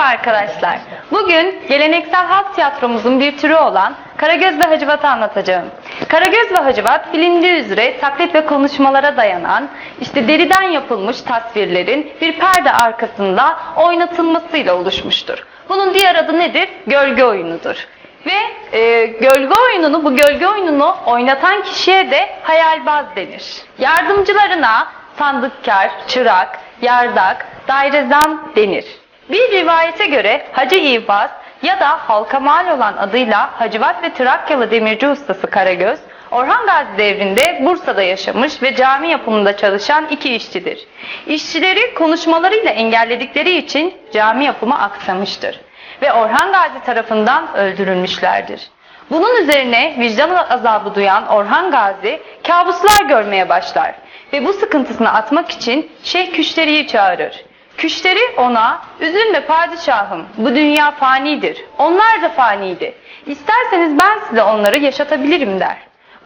Merhaba arkadaşlar. Bugün geleneksel halk tiyatromuzun bir türü olan Karagöz ve Hacivat'ı anlatacağım. Karagöz ve Hacivat bilindiği üzere taklit ve konuşmalara dayanan işte deriden yapılmış tasvirlerin bir perde arkasında oynatılmasıyla oluşmuştur. Bunun diğer adı nedir? Gölge oyunudur. Ve e, gölge oyununu, bu gölge oyununu oynatan kişiye de hayalbaz denir. Yardımcılarına sandıkkar, çırak, yardak, dairezan denir. Bir rivayete göre Hacı İbaz ya da halka mal olan adıyla Hacivat ve Trakyalı demirci ustası Karagöz, Orhan Gazi devrinde Bursa'da yaşamış ve cami yapımında çalışan iki işçidir. İşçileri konuşmalarıyla engelledikleri için cami yapımı aksamıştır ve Orhan Gazi tarafından öldürülmüşlerdir. Bunun üzerine vicdan azabı duyan Orhan Gazi kabuslar görmeye başlar ve bu sıkıntısını atmak için Şeyh Küşteri'yi çağırır. Küşteri ona, üzülme padişahım, bu dünya fanidir, onlar da faniydi. İsterseniz ben size onları yaşatabilirim der.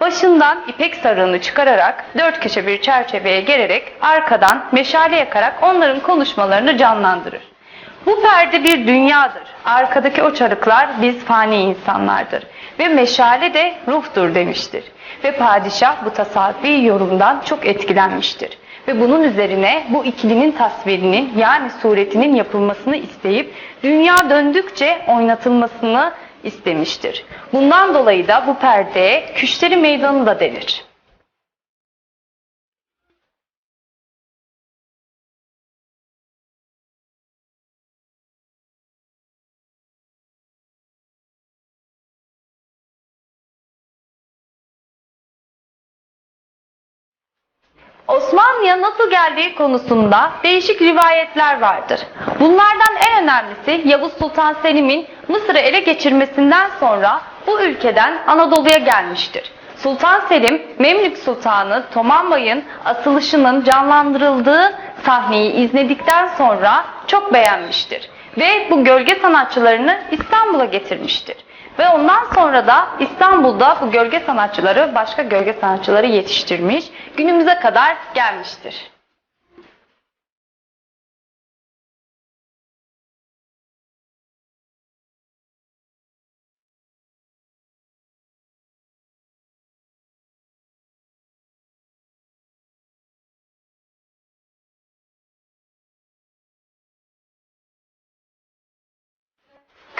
Başından ipek sarığını çıkararak dört köşe bir çerçeveye gererek arkadan meşale yakarak onların konuşmalarını canlandırır. Bu perde bir dünyadır. Arkadaki o çarıklar biz fani insanlardır. Ve meşale de ruhtur demiştir. Ve padişah bu tasavvufi yorumdan çok etkilenmiştir. Ve bunun üzerine bu ikilinin tasvirinin yani suretinin yapılmasını isteyip dünya döndükçe oynatılmasını istemiştir. Bundan dolayı da bu perdeye Küşteri Meydanı da denir. Osmanlı'ya nasıl geldiği konusunda değişik rivayetler vardır. Bunlardan en önemlisi Yavuz Sultan Selim'in Mısır'ı ele geçirmesinden sonra bu ülkeden Anadolu'ya gelmiştir. Sultan Selim, Memlük Sultanı Toman asılışının canlandırıldığı sahneyi izledikten sonra çok beğenmiştir. Ve bu gölge sanatçılarını İstanbul'a getirmiştir. Ve ondan sonra da İstanbul'da bu gölge sanatçıları başka gölge sanatçıları yetiştirmiş, günümüze kadar gelmiştir.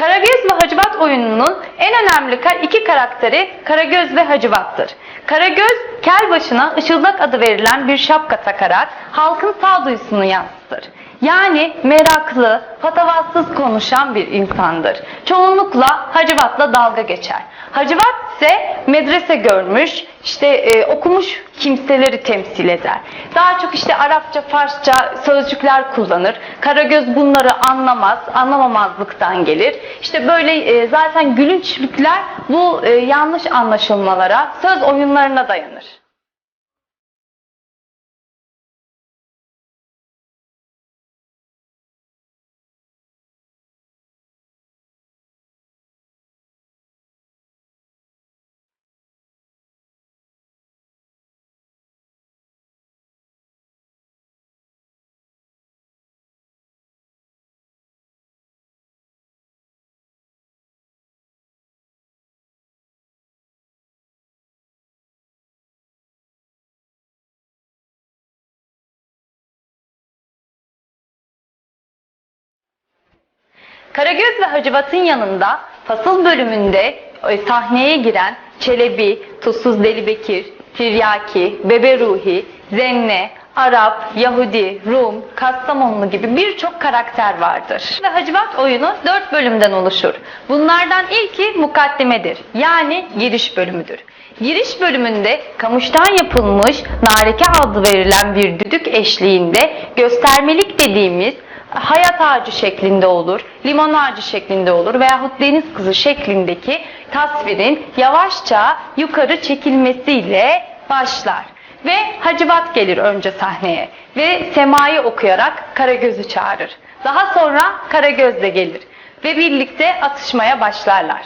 Karagöz ve Hacivat oyununun en önemli iki karakteri Karagöz ve Hacivat'tır. Karagöz, kel başına ışıldak adı verilen bir şapka takarak halkın sağduyusunu yansıtır. Yani meraklı, patavatsız konuşan bir insandır. Çoğunlukla Hacivat'la dalga geçer. Hacivat ise medrese görmüş, işte e, okumuş kimseleri temsil eder. Daha çok işte Arapça, Farsça sözcükler kullanır. Karagöz bunları anlamaz, anlamamazlıktan gelir. İşte böyle e, zaten gülünçlükler bu e, yanlış anlaşılmalara, söz oyunlarına dayanır. Karagöz ve Hacivat'ın yanında fasıl bölümünde e, sahneye giren Çelebi, Tuzsuz Deli Bekir, Tiryaki, Bebe Ruhi, Zenne, Arap, Yahudi, Rum, Kastamonlu gibi birçok karakter vardır. Ve Hacivat oyunu dört bölümden oluşur. Bunlardan ilki mukaddimedir. Yani giriş bölümüdür. Giriş bölümünde kamıştan yapılmış nareke adı verilen bir düdük eşliğinde göstermelik dediğimiz hayat ağacı şeklinde olur, limon ağacı şeklinde olur veyahut deniz kızı şeklindeki tasvirin yavaşça yukarı çekilmesiyle başlar. Ve Hacivat gelir önce sahneye ve semayı okuyarak Karagöz'ü çağırır. Daha sonra Karagöz de gelir ve birlikte atışmaya başlarlar.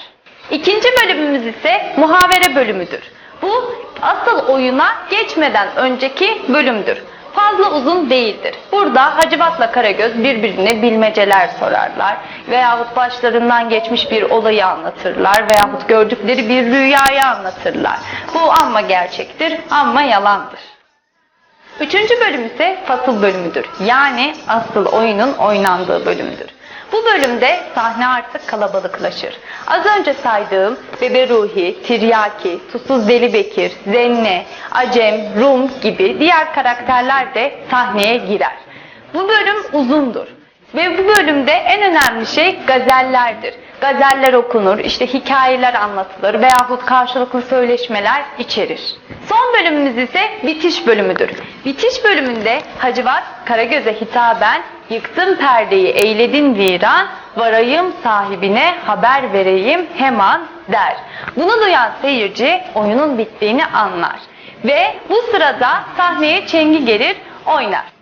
İkinci bölümümüz ise muhavere bölümüdür. Bu asıl oyuna geçmeden önceki bölümdür. Fazla uzun değildir. Burada Hacivat'la Karagöz birbirine bilmeceler sorarlar veyahut başlarından geçmiş bir olayı anlatırlar veyahut gördükleri bir rüyayı anlatırlar. Bu amma gerçektir, amma yalandır. Üçüncü bölüm ise fasıl bölümüdür. Yani asıl oyunun oynandığı bölümdür. Bu bölümde sahne artık kalabalıklaşır. Az önce saydığım Bebe Ruhi, Tiryaki, Susuz Deli Bekir, Zenne, Acem, Rum gibi diğer karakterler de sahneye girer. Bu bölüm uzundur. Ve bu bölümde en önemli şey gazellerdir. Gazeller okunur, işte hikayeler anlatılır veyahut karşılıklı söyleşmeler içerir. Son bölümümüz ise bitiş bölümüdür. Bitiş bölümünde Hacivat Karagöz'e hitaben yıktın perdeyi eyledin viran varayım sahibine haber vereyim hemen der. Bunu duyan seyirci oyunun bittiğini anlar. Ve bu sırada sahneye Çengi gelir oynar.